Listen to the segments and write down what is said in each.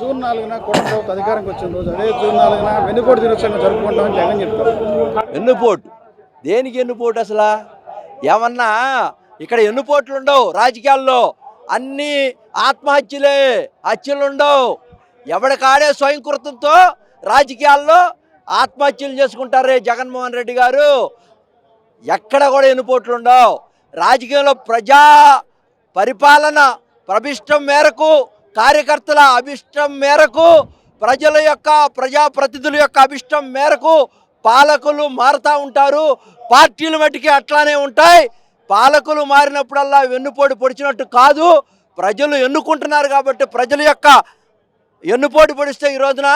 June నాలుగున కూటమి అధికారంకి వచ్చిన రోజు అదే జూన్ నాలుగున వెన్నుపోటు దినోత్సవం జరుపుకుంటామని జగన్ చెప్తారు. ఎన్నుపోటు దేనికి ఎన్నుపోటు అసలు? ఏమన్నా ఇక్కడ ఎన్నుపోట్లు ఉండవు రాజకీయాల్లో. అన్నీ ఆత్మహత్యలే హత్యలు ఉండవు. ఎవడికాడే స్వయంకృతంతో రాజకీయాల్లో ఆత్మహత్యలు చేసుకుంటారే జగన్మోహన్ రెడ్డి గారు? ఎక్కడ కూడా ఎన్నుపోట్లు ఉండవు. రాజకీయంలో ప్రజా పరిపాలన ప్రభిష్టం మేరకు కార్యకర్తల అభిష్టం మేరకు ప్రజల యొక్క ప్రజాప్రతినిధుల యొక్క అభిష్టం మేరకు పాలకులు మారుతూ ఉంటారు. పార్టీలు మటుకే అట్లానే ఉంటాయి. పాలకులు మారినప్పుడల్లా వెన్నుపోటు పొడిచినట్టు కాదు. ప్రజలు ఎన్నుకుంటున్నారు కాబట్టి ప్రజల యొక్క ఎన్నుపోటు పొడిస్తే ఈ రోజున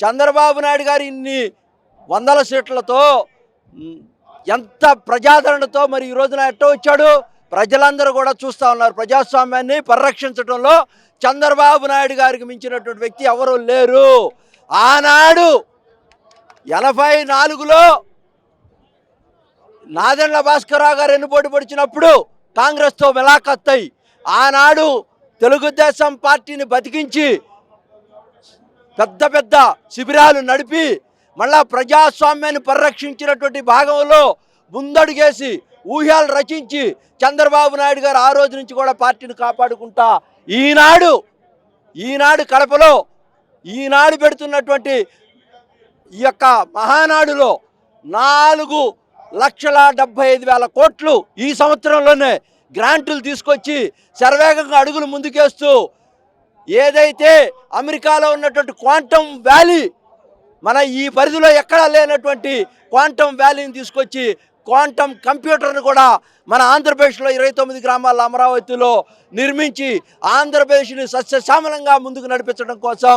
చంద్రబాబు నాయుడు గారు ఇన్ని వందల సీట్లతో ఎంత ప్రజాదరణతో మరి ఈ రోజున ఎట్ట వచ్చాడు? ప్రజలందరూ కూడా చూస్తూ ఉన్నారు. ప్రజాస్వామ్యాన్ని పరిరక్షించడంలో చంద్రబాబు నాయుడు గారికి మించినటువంటి వ్యక్తి ఎవరు లేరు. ఆనాడు ఎనభై నాలుగులో నాదెండ్ల భాస్కరరావు గారు ఎన్నుపోటు పొడిచినప్పుడు కాంగ్రెస్తో మిలాఖత్తయి ఆనాడు తెలుగుదేశం పార్టీని బతికించి పెద్ద పెద్ద శిబిరాలు నడిపి మళ్ళా ప్రజాస్వామ్యాన్ని పరిరక్షించినటువంటి భాగంలో ముందడుగేసి ఊహ్యాలు రచించి చంద్రబాబు నాయుడు గారు ఆ రోజు నుంచి కూడా పార్టీని కాపాడుకుంటా ఈనాడు ఈనాడు కడపలో ఈనాడు పెడుతున్నటువంటి ఈ యొక్క మహానాడులో నాలుగు లక్షల డెబ్బై ఐదు వేల కోట్లు ఈ సంవత్సరంలోనే గ్రాంట్లు తీసుకొచ్చి శరవేగంగా అడుగులు ముందుకేస్తూ ఏదైతే అమెరికాలో ఉన్నటువంటి క్వాంటమ్ వ్యాలీ మన ఈ పరిధిలో ఎక్కడా లేనటువంటి క్వాంటమ్ వ్యాలీని తీసుకొచ్చి క్వాంటమ్ కంప్యూటర్ను కూడా మన ఆంధ్రప్రదేశ్లో ఇరవై తొమ్మిది గ్రామాల అమరావతిలో నిర్మించి ఆంధ్రప్రదేశ్ని సస్యశ్యామలంగా ముందుకు నడిపించడం కోసం